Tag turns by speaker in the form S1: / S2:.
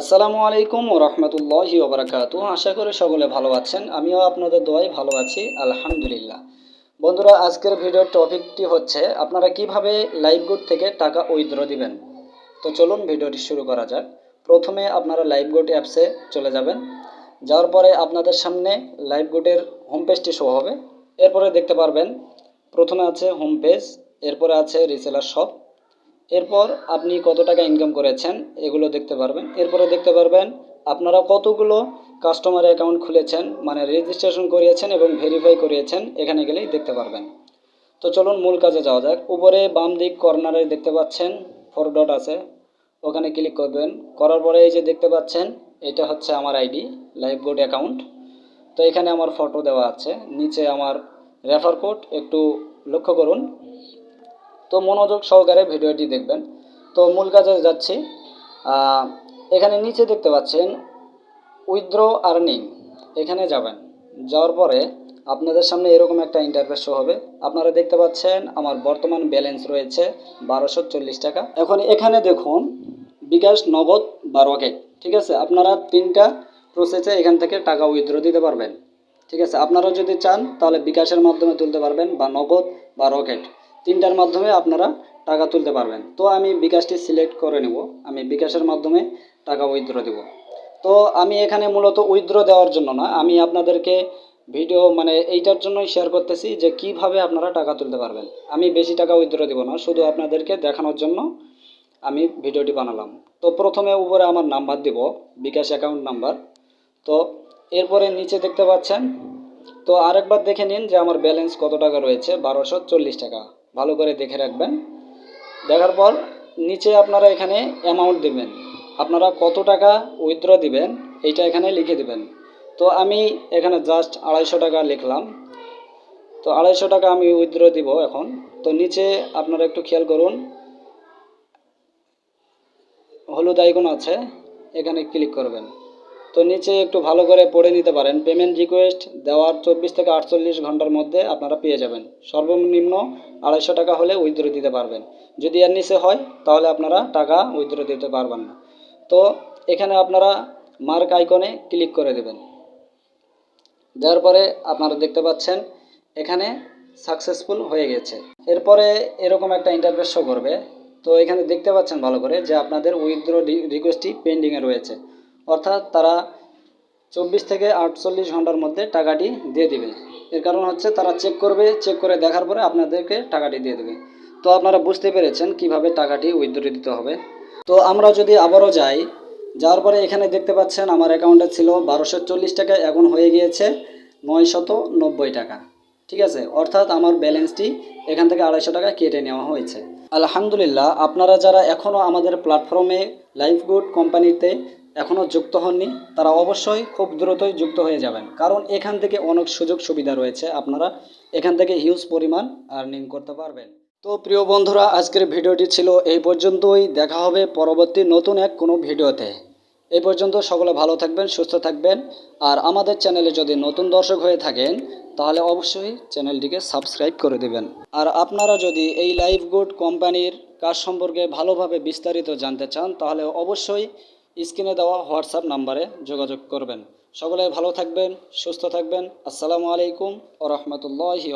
S1: আসসালামু আলাইকুম রহমতুল্লাহি ওবরাকাত আশা করি সকলে ভালো আছেন। আমিও আপনাদের দোয়াই ভালো আছি। আলহামদুলিল্লাহ। বন্ধুরা, আজকের ভিডিওর টপিকটি হচ্ছে, আপনারা কীভাবে লাইভ গুড থেকে টাকা উইথড্র দিবেন? তো চলুন ভিডিওটি শুরু করা যাক। প্রথমে আপনারা লাইভ গুড অ্যাপসে চলে যাবেন। যাওয়ার পরে আপনাদের সামনে লাইভ গুডের হোম পেজটি শো হবে। এরপরে দেখতে পারবেন, প্রথমে আছে হোম পেজ এরপরে আছে রিসেলার শপ এরপর আপনি কত টাকা ইনকাম করেছেন, এগুলো দেখতে পারবেন। এরপরে দেখতে পারবেন, আপনারা কতগুলো কাস্টমার অ্যাকাউন্ট খুলেছেন মানে রেজিস্ট্রেশন করিয়েছেন এবং ভেরিফাই করিয়েছেন, এখানে গেলেই দেখতে পারবেন। তো চলুন মূল কাজে যাওয়া যাক। উপরে বাম দিক কর্নারে দেখতে পাচ্ছেন ফোর ডট আছে। ওখানে ক্লিক করবেন। করার পরে এই যে দেখতে পাচ্ছেন, এটা হচ্ছে আমার আইডি লাইভ গুড অ্যাকাউন্ট তো এখানে আমার ফটো দেওয়া আছে। নিচে আমার রেফার কোড একটু লক্ষ্য করুন। তো মনোযোগ সহকারে ভিডিওটি দেখবেন। তো মূল কাজে যাচ্ছি। এখানে নিচে দেখতে পাচ্ছেন উইথড্র আর্নিং। এখানে যাবেন। যাওয়ার পরে আপনাদের সামনে এরকম একটা ইন্টারফেস শো হবে। আপনারা দেখতে পাচ্ছেন আমার বর্তমান ব্যালেন্স রয়েছে বারোশো চল্লিশ টাকা। এখন এখানে দেখুন, বিকাশ, নগদ বা রকেট ঠিক আছে? আপনারা তিনটা প্রসেসে এখান থেকে টাকা উইথড্র দিতে পারবেন। ঠিক আছে? আপনারা যদি চান, তাহলে বিকাশের মাধ্যমে তুলতে পারবেন বা নগদ বা রকেট তিনটার মাধ্যমে আপনারা টাকা তুলতে পারবেন। তো আমি বিকাশটি সিলেক্ট করে নেব। আমি বিকাশের মাধ্যমে টাকা উইথড্র দেব। তো আমি এখানে মূলত উইথড্র দেওয়ার জন্য না, আমি আপনাদেরকে ভিডিও মানে এইটার জন্যই শেয়ার করতেছি যে কীভাবে আপনারা টাকা তুলতে পারবেন। আমি বেশি টাকা উইথড্র দেবো না, শুধু আপনাদেরকে দেখানোর জন্য আমি ভিডিওটি বানালাম। তো প্রথমে উপরে আমার নাম্বার দিব, বিকাশ অ্যাকাউন্ট নাম্বার। তো এরপরে নিচে দেখতে পাচ্ছেন, তো আরেকবার দেখে নিন যে আমার ব্যালেন্স কত টাকা রয়েছে, বারোশো চল্লিশ টাকা। ভালো করে দেখে রাখবেন। দেখার পর নিচে আপনারা এখানে অ্যামাউন্ট দেবেন। আপনারা কত টাকা উইথড্র দিবেন, এইটা এখানে লিখে দেবেন। তো আমি এখানে জাস্ট আড়াইশো টাকা লিখলাম। তো আড়াইশো টাকা আমি উইথড্র দিব এখন। তো নিচে আপনারা একটু খেয়াল করুন। হলুদ আইকন আছে, এখানে ক্লিক করবেন। তো নিচে একটু ভালো করে পড়ে নিতে পারেন। পেমেন্ট রিকোয়েস্ট দেওয়ার চব্বিশ থেকে আটচল্লিশ ঘণ্টার মধ্যে আপনারা পেয়ে যাবেন। সর্বনিম্ন আড়াইশো টাকা হলে উইথড্র দিতে পারবেন। যদি এর নিচে হয়, তাহলে আপনারা টাকা উইথড্র দিতে পারবেন না। তো এখানে আপনারা মার্ক আইকনে ক্লিক করে দেবেন। দেওয়ার পরে আপনারা দেখতে পাচ্ছেন, এখানে সাকসেসফুল হয়ে গেছে। এরপরে এরকম একটা ইন্টারফেস শো করবে। তো এখানে দেখতে পাচ্ছেন ভালো করে যে আপনাদের উইথড্র রিকোয়েস্টটি পেন্ডিংয়ে রয়েছে। অর্থাৎ তারা চব্বিশ থেকে আটচল্লিশ ঘণ্টার মধ্যে টাকাটি দিয়ে দিবে। এর কারণ হচ্ছে তারা চেক করবে চেক করে দেখার পরে আপনাদেরকে টাকাটি দিয়ে দেবে। তো আপনারা বুঝতে পেরেছেন কীভাবে টাকাটি উইথড্র দিতে হবে। তো আমরা যদি আবারও যাই, যাওয়ার পরে এখানে দেখতে পাচ্ছেন আমার অ্যাকাউন্টে ছিল বারোশো চল্লিশ টাকা, এখন হয়ে গিয়েছে নয়শত নব্বই টাকা। ঠিক আছে? অর্থাৎ আমার ব্যালেন্সটি এখান থেকে আড়াইশো টাকা কেটে নেওয়া হয়েছে। আলহামদুলিল্লাহ, আপনারা যারা এখনও আমাদের প্ল্যাটফর্মে লাইফ গুড কোম্পানিতে এখনও যুক্ত হননি, তারা অবশ্যই খুব দ্রুতই যুক্ত হয়ে যাবেন। কারণ এখান থেকে অনেক সুযোগ সুবিধা রয়েছে আপনারা এখান থেকে হিউজ পরিমাণ আর্নিং করতে পারবেন। তো প্রিয় বন্ধুরা, আজকের ভিডিওটি ছিল এই পর্যন্তই। দেখা হবে পরবর্তী নতুন এক কোনো ভিডিওতে। এই পর্যন্ত সকলে ভালো থাকবেন, সুস্থ থাকবেন। আর আমাদের চ্যানেলে যদি নতুন দর্শক হয়ে থাকেন, তাহলে অবশ্যই চ্যানেলটিকে সাবস্ক্রাইব করে দেবেন। আর আপনারা যদি এই লাইফ গুড কোম্পানির কাজ সম্পর্কে ভালোভাবে বিস্তারিত জানতে চান, তাহলে অবশ্যই স্ক্রিনে দেওয়া হোয়াটসঅ্যাপ নাম্বারে যোগাযোগ করবেন। সকলে ভালো থাকবেন, সুস্থ থাকবেন। আসসালামু আলাইকুম ও রহমতুল্লাহি